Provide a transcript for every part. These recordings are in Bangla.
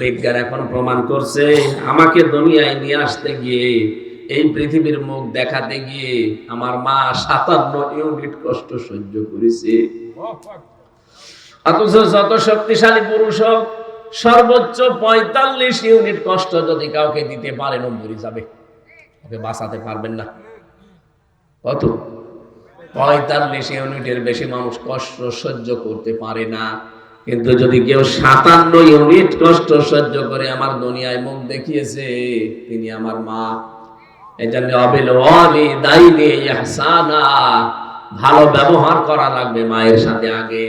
বিজ্ঞান এখন প্রমাণ করছে, আমাকে দুনিয়ায় নিয়ে আসতে গিয়ে, এই পৃথিবীর মুখ দেখাতে গিয়ে আমার মা সাতান্ন ইউনিট কষ্ট সহ্য করেছে। অথচ যত শক্তিশালী পুরুষ হোক, সর্বোচ্চ পঁয়তাল্লিশ ইউনিট কষ্ট যদি কাউকে দিতে পারেন ও মরে যাবে ওকে বাঁচাতে পারবেন না। কত? পঁয়তাল্লিশ ইউনিটের বেশি মানুষ কষ্ট সহ্য করতে পারে না। কিন্তু যদি কেউ সাতান্ন ইউনিট কষ্ট সহ্য করে আমার দুনিয়ায় মুখ দেখিয়েছে, তিনি আমার মা। এই জন্য অবিল দাইনি ইহসানা। ভালো ব্যবহার করা লাগবে মায়ের সাথে আগে।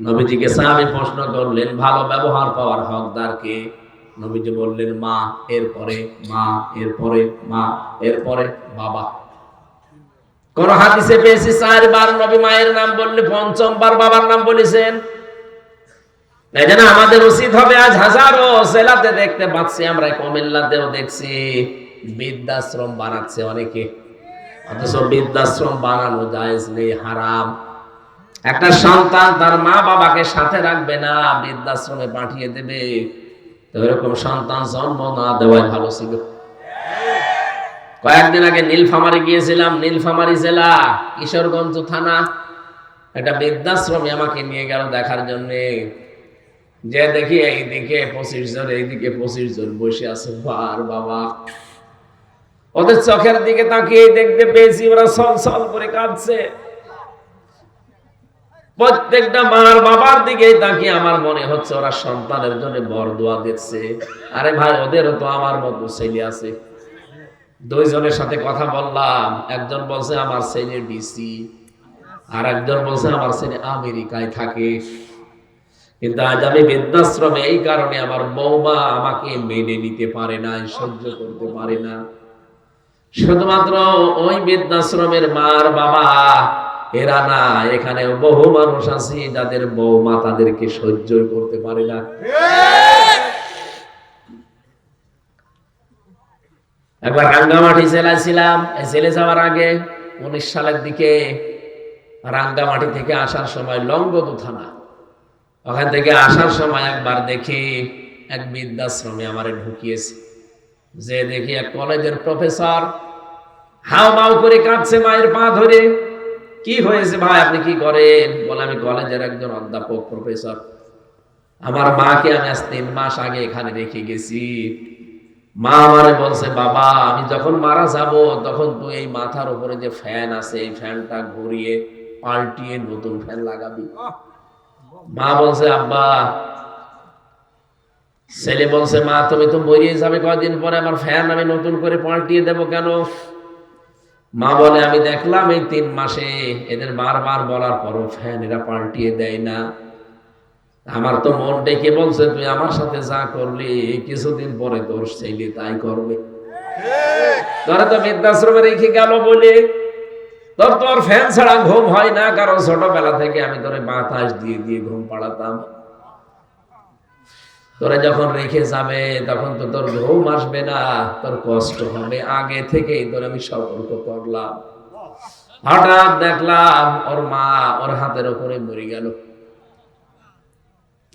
নবীজিকে প্রশ্ন করলেন, ভালো ব্যবহার পাওয়ার হকদার কে? নবীজি বললেন, মা, এরপরে মা এরপরে মা, এরপরে, বাবা। কোন হাদিসে পেয়েছি, চারবার নবী মায়ের নাম বললে, পঞ্চমবার বাবার নাম বলেছেন। এই জন্য আমাদের উচিত হবে আজ হাজারো জেলাতে দেখতে পাচ্ছি আমরা কুমিল্লাতেও দেখছি। বৃদ্ধাশ্রম বানাচ্ছে অনেকে। অথচ বৃদ্ধাশ্রম বানানো জায়েজ নেই, হারাম। একটা সন্তান তার মা বাবাকে সাথে রাখবে না, বৃদ্ধাশ্রমে পাঠিয়ে দেবে। তো এরকম সন্তান জন্ম না দেওয়াই ভালো ছিল। কয়েকদিন আগে নীলফামারি গিয়েছিলাম, নীলফামারি জেলা, কিশোরগঞ্জ থানা। একটা বৃদ্ধাশ্রমে আমাকে নিয়ে গেল দেখার জন্য। যে দেখি এইদিকে পঁচিশ জন এইদিকে পঁচিশ জন বসে আছে, বার বাবা। ওদের চোখের দিকে তাকিয়ে দেখতে পেয়েছি, ওরা সল সল করে কাঁদছে। প্রত্যেকটা মার বাবার দিকে তাকিয়ে আমার মনে হচ্ছে ওরা সন্তানের জন্য বর দোয়া দিচ্ছে। আরে ভাই, ওদেরও তো আমার মতো ছেলে আছে। দুইজনের সাথে কথা বললাম, একজন বলছে আমার ছেলে ডিসি, আর একজন বলছে আমার ছেলে আমেরিকায় থাকে। কিন্তু আজ আমি বৃদ্ধাশ্রমে এই কারণে আমার বৌমা আমাকে মেনে নিতে পারে না, সহ্য করতে পারে না। শুধুমাত্র ওই বৃদ্ধাশ্রমের মার বাবা, এরা না এখানে বহু মানুষ আছে যাদের বৌমা তাদেরকে সহ্য করতে পারে না। একবার রাঙ্গামাটি জেলায় ছিলাম জেলে যাওয়ার আগে উনিশ সালের দিকে রাঙ্গামাটি থেকে আসার সময় লঙ্গদু থানা ওখান থেকে আসার সময় একবার দেখি এক বৃদ্ধাশ্রমে আমারে ঢুকিয়েছে। যে দেখি এক কলেজের প্রফেসর হাও মাও করে কাঁদছে মায়ের পা ধরে। কি হয়েছে ভাই, আপনি কি করেন? বলে, আমি কলেজের একজন অধ্যাপক, প্রফেসর। আমার মাকে আমি আজ তিন মাস আগে এখানে রেখে গেছি। মা আমারে বলছে, বাবা, আমি যখন মারা যাব, তখন তুই এই মাথার উপরে যে ফ্যান আছে, এই ফ্যানটা ঘুরিয়ে পাল্টিয়ে নতুন ফ্যান লাগাবি। মা বলছে আব্বা ছেলে বলছে মা তুমি তো মরিয়ে যাবে কয়দিন পরে আমার ফ্যান আমি নতুন করে পাল্টিয়ে দেব কেন? মা বলে আমি দেখলাম এই তিন মাসে এদের বারবার বলার পরও ফ্যান এরা পাল্টিয়ে দেয় না। আমার তো মন ডেকে বলছে তুই আমার সাথে যা করলি কিছুদিন পরে তোর ছেলে তাই করবে। তোরা তো বৃদ্ধাশ্রমে রেখে গেল বলে তোর তোর ফ্যান ছাড়া ঘুম হয় না, কারণ ছোটবেলা থেকে আমি তোরে বাতাস দিয়ে দিয়ে ঘুম পাড়াতাম। তোরা যখন রেখে যাবে, তখন তো তোর ঘুম আসবে না, তোর কষ্ট হবে। আগে থেকেই তোর আমি সতর্ক করলাম। হঠাৎ দেখলাম ওর মা ওর হাতের ওপরে মরে গেল।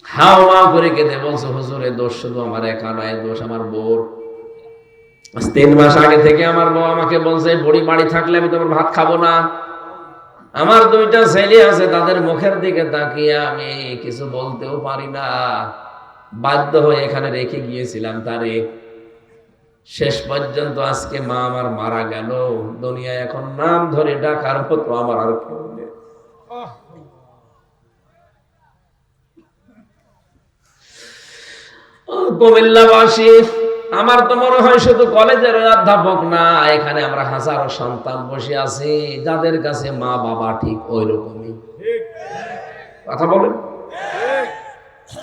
হাও মা করে কেঁদে বলছে, হুজুরে, দোষ শুধু আমার একা নয়, দোষ আমার বোর তিন মাস আগে থেকে আমার বউ আমাকে বলছে, বড়ি বাড়ি থাকলে আমি তোমার ভাত খাব না। আমার দুইটা ছেলে আছে, তাদের মুখের দিকে তাকিয়ে আমি কিছু বলতেও পারি না। বাধ্য হয়ে এখানে রেখে গিয়েছিলাম তারে। শেষ পর্যন্ত আজকে মা আমার মারা গেল। দুনিয়ায় এখন নাম ধরে ডাকার মতো আমার আর কেউ নেই। কুমিল্লাবাসী আমার তো মনে হয় শুধু কলেজের অধ্যাপক না, এখানে আমরা হাজারো সন্তান বসে আছি, যাদের কাছে মা বাবা ঠিক ওই রকমই কথা বলেন?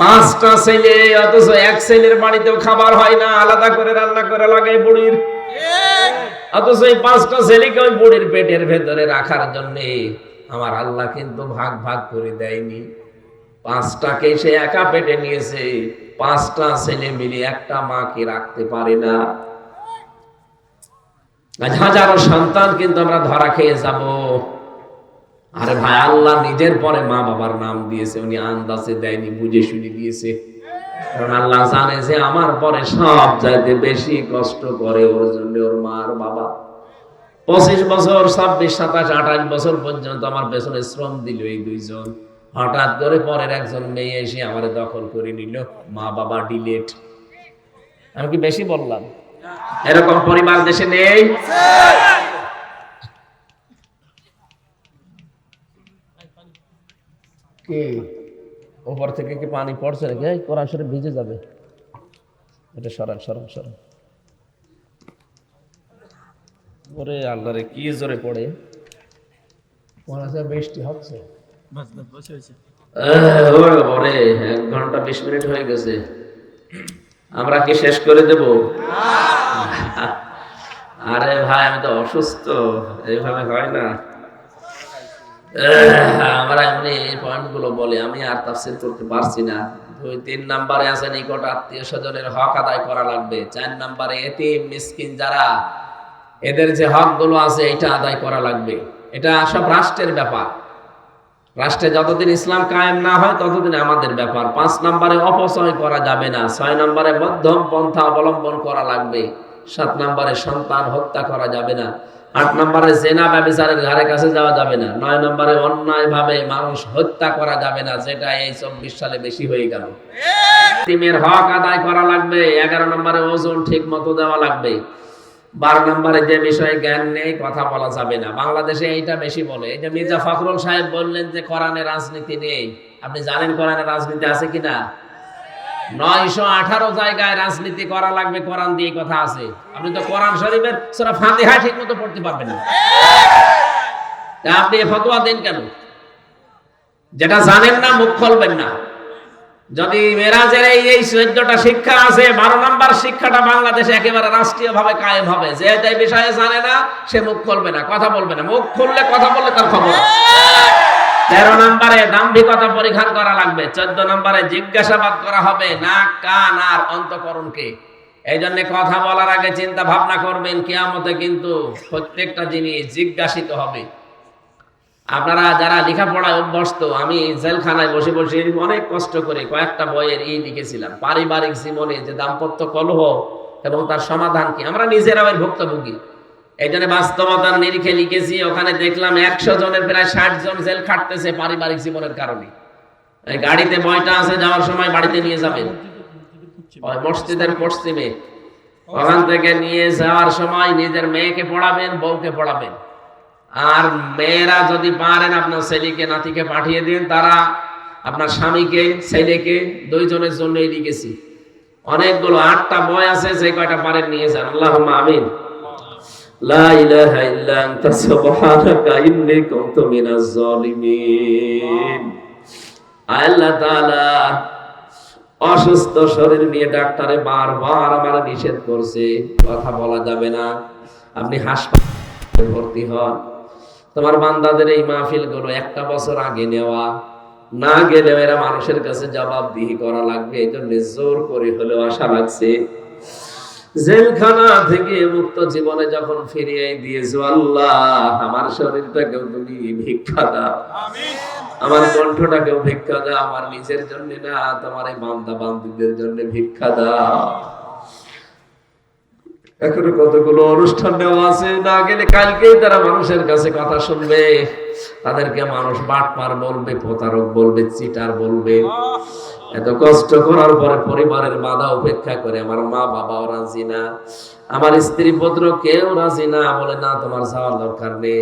পাঁচটা ছেলে, অথচ এক ছেলের বাড়িতেও খাবার হয় না, আলাদা করে রান্না করে লাগাই বুড়ির। অথচ এই পাঁচটা ছেলেকে ওই বুড়ির পেটের ভেতরে রাখার জন্য আমার আল্লাহ কিন্তু ভাগ ভাগ করে দেয়নি। পাঁচটাকে সে একা পেটে নিয়েছে। পাঁচটা ছেলে মিলে একটা মাকে রাখতে পারে না। আজ হাজারো সন্তান কিন্তু আমরা ধরা খেয়ে যাব। আরে ভাই, আল্লাহ নিজের পরে মা বাবার নাম দিয়েছে, উনি আন্দাজে দেয়নি, বুঝে শুনে দিয়েছে। কারণ আল্লাহ জানে যে আমার পরে সব চাইতে বেশি কষ্ট করে, ওর জন্য ওর মার বাবা। পঁচিশ বছর, ছাব্বিশ, সাতাশ, আঠাশ বছর পর্যন্ত আমার পেছনে শ্রম দিল এই দুইজন। হঠাৎ করে পরের একজন মেয়ে এসে আমার দখল করে নিল। মা বাবা ডিলেট। আমি কি বেশি বললাম? এরকম পরিবার দেশে নেই? কি? ওপর থেকে কি পানি পড়ছে নাকি? কোরআন শরীফ ভিজে যাবে। এটা সরান সরান সরান। ওরে আল্লাহ রে কি জোরে পড়ে? মনে বৃষ্টি হচ্ছে। ওরে এক ঘণ্টা বিশ মিনিট হয়ে গেছে। আমরা কি শেষ করে দেব? আরে ভাই আমি তো অসুস্থ এইভাবে হয় না। আমরা এমনি এই পয়েন্টগুলো বলে আমি আর তাফসির করতে পারছি না। দুই তিন নাম্বারে আছে নিকট আত্মীয় স্বজনের হক আদায় করা লাগবে। চার নাম্বারে এতিম মিসকিন যারা এদের যে হকগুলো আছে এটা আদায় করা লাগবে। এটা সব রাষ্ট্রের ব্যাপার। রাষ্ট্রে যতদিন ইসলাম কায়েম না হয় ততদিন আমাদের ব্যাপার। পাঁচ নম্বরে অপচয় করা যাবে না ছয় নম্বরে মধ্যম পন্থা অবলম্বন করা লাগবে সাত নম্বরে সন্তান হত্যা করা যাবে না আট নম্বরে জেনা ব্যবচারের ধারে কাছে যাওয়া যাবে না নয় নম্বরে অন্যায় ভাবে মানুষ হত্যা করা যাবে না যেটা এই চব্বিশ সালে বেশি হয়ে গেল। তিমের হক আদায় করা লাগবে এগারো নম্বরে ওজন ঠিক মতো দেওয়া লাগবে বারো নম্বরে যে বিষয়ে জ্ঞান নেই, কথা বলা যাবে না। বাংলাদেশে এইটা বেশি বলে। এই যে মির্জা ফখরুল সাহেব বললেন যে, কোরআনে রাজনীতি নেই। আপনি জানেন কোরআনে রাজনীতি আছে কিনা? নয়শো আঠারো জায়গায় রাজনীতি করা লাগবে, কোরআন দিয়ে কথা আছে। আপনি তো কোরআন শরীফের সেটা ফাতিহা ঠিক মতো পড়তে পারবেন না। আপনি ফতোয়া দেন কেন? যেটা জানেন না, মুখ খুলবেন না। যদি মেরাজের এই এই চোদ্দটা শিক্ষা আছে, বারো নাম্বার শিক্ষাটা বাংলাদেশে একেবারে রাষ্ট্রীয় ভাবে কায়েম হবে। যে এই বিষয়ে জানে না, সে মুখ খুলবে না, কথা বলবে না। মুখ খুললে কথা বললে তার খবর। তেরো নম্বরে দাম্ভিকতা পরিহার করা লাগবে। চোদ্দ নম্বরে জিজ্ঞাসাবাদ করা হবে, না, কান আর অন্তকরণকে। এই জন্য কথা বলার আগে চিন্তা ভাবনা করবেন, কেয়ামতে কিন্তু প্রত্যেকটা জিনিস জিজ্ঞাসিত হবে। আপনারা যারা লেখাপড়ায় অভ্যস্ত, আমি জেলখানায় বসে বসে অনেক কষ্ট করে কয়েকটা বইয়ের ই লিখেছিলাম। পারিবারিক জীবনে যে দাম্পত্য কলহ এবং তার সমাধান কি, আমরা নিজেরাও এর ভুক্তভোগী। এই জন্য বাস্তবতার নিরিখে লিখেছি, ওখানে দেখলাম একশো জনের প্রায় ষাট জন জেল খাটতেছে পারিবারিক জীবনের কারণে। গাড়িতে বইটা আছে, যাওয়ার সময় বাড়িতে নিয়ে যাবেন। মসজিদের পশ্চিমে। ওখান থেকে নিয়ে যাওয়ার সময় নিজের মেয়েকে পড়াবেন, বউকে পড়াবেন। আর মেয়েরা যদি পারেন আপনার ছেলেকে, নাতিকে পাঠিয়ে দিন, তারা আপনার স্বামীকে, ছেলেকে, দুইজনের জন্যই লিখেছি অনেকগুলো, আটটা বই আছে, যে কয়টা পারেন নিয়ে যান। আল্লাহ আমিন অসুস্থ শরীর নিয়ে ডাক্তারে বারবার আমার নিষেধ করছে। কথা বলা যাবে না। আপনি হাসপাতালে ভর্তি হন। তোমার বান্দাদের এই মাহফিলগুলো একটা বছর আগে নেওয়া না গেলেও এরা মানুষের কাছে জবাবদিহি করা লাগবে এই জন্য জোর করে হলেও আশা লাগছে জেলখানা থেকে মুক্ত জীবনে যখন ফিরিয়ে দিয়েছ আল্লাহ আমার শরীরটাকেও তুমি ভিক্ষা দাও। আমার কণ্ঠটাকেও ভিক্ষা দাও। আমার নিজের জন্য না তোমার এই বান্দা বান্ধবীদের জন্য ভিক্ষা দাও। এখনও কতগুলো অনুষ্ঠান নেওয়া আছে? না গেলে কালকেই তারা মানুষের কাছে কথা শুনবে। তাদেরকে মানুষ বাটপার বলবে, প্রতারক বলবে, চিটার বলবে। এত কষ্ট করার পরে পরিবারের বাধা উপেক্ষা করে আমার মা বাবাও রাজি না। আমার স্ত্রী পুত্র কেউ রাজি না। বলে, না, তোমার যাওয়ার দরকার নেই।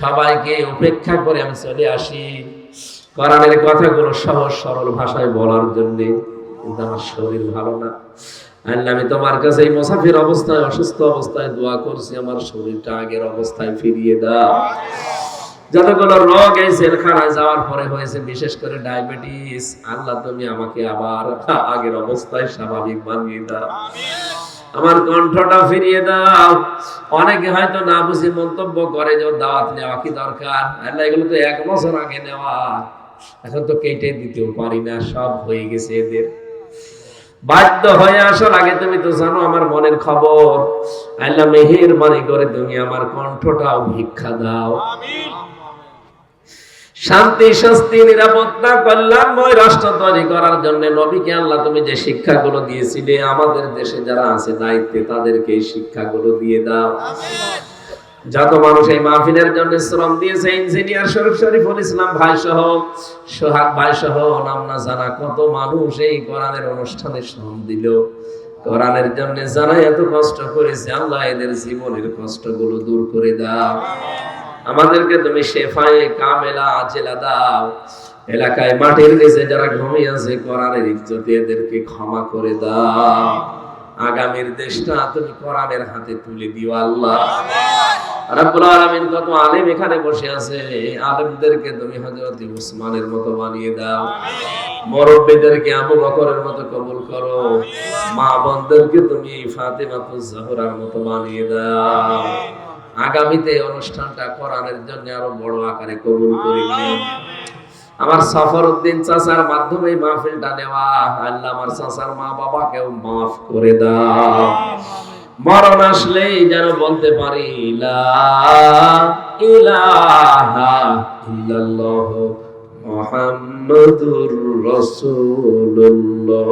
সবাইকে উপেক্ষা করে আমি চলে আসি। কোরআনের কথাগুলো সহজ সরল ভাষায় বলার জন্যে, কিন্তু আমার শরীর ভালো না। আমি তোমার কাছে এই মুসাফির অবস্থায়, অসুস্থ অবস্থায় দোয়া করছি, আমার শরীরটা আগের অবস্থায় ফিরিয়ে দাও। যতগুলো রোগ এই জেলখানায় যাওয়ার পরে হয়েছে, বিশেষ করে ডায়াবেটিস, আল্লাহ তুমি আমাকে আবার আগের অবস্থায় স্বাভাবিক বানিয়ে দাও। আমার কণ্ঠটা ফিরিয়ে দাও। অনেকে হয়তো না বুঝে মন্তব্য করে যে দাওয়াত নেওয়া কি দরকার? আল্লাহ, এগুলো তো এক বছর আগে নেওয়া। এখন তো কেটে দিতেও পারি না, সব হয়ে গেছে এদের। বাধ্য হয়ে আসার আগে তুমি তো জানো আমার মনের খবর। আল্লাহ মেহের মানে করে তুমি আমার কণ্ঠটাও ভিক্ষা দাও। শান্তি, স্বস্তি, নিরাপত্তা, কল্যাণময় রাষ্ট্র তৈরি করার জন্য নবীকে আল্লাহ তুমি যে শিক্ষাগুলো দিয়েছিলে, আমাদের দেশে যারা আছে দায়িত্বে তাদেরকে এই শিক্ষাগুলো দিয়ে দাও। যত মানুষ এই মাহফিলের জন্য শ্রম দিয়েছে ইঞ্জিনিয়ার শরীফ শরীফুল ইসলাম ভাই সহ সোহাগ ভাই সহ নাম না জানা কত মানুষ এই কোরআনের অনুষ্ঠানে শ্রম দিল। কোরআনের জন্য যারা এত কষ্ট করেছে, আল্লাহ এদের জীবনের কষ্টগুলো দূর করে দাও। আমাদেরকে তুমি শেফায়ে কামেলা আজেলা দাও। এলাকায় মাটির নিচে যারা ঘুমিয়ে আছে, কোরআনের ইজ্জতে এদেরকে ক্ষমা করে দাও। আগামীর দেশটা তুমি কোরআনের হাতে তুলে দিও, আল্লাহ। রাব্বুল আলামিন কত আলেম এখানে বসে আছে। আলেমদেরকে তুমি হযরত মতো বানিয়ে দাও। মুরব্বিদেরকে আবু বকরের মতো কবুল করো। মা তুমি জাহরার মতো বানিয়ে দাও। আগামীতে অনুষ্ঠানটা কোরআনের জন্য আরও বড় আকারে কবুল করে আমার সফর উদ্দিন চাচার মাধ্যমে মাহফিলটা নেওয়া আল্লাহ আমার চাচার মা বাবাকেও মাফ করে দাও। মরণ আসলেই যেন বলতে পারি মোহাম্মদুর রাসূলুল্লাহ।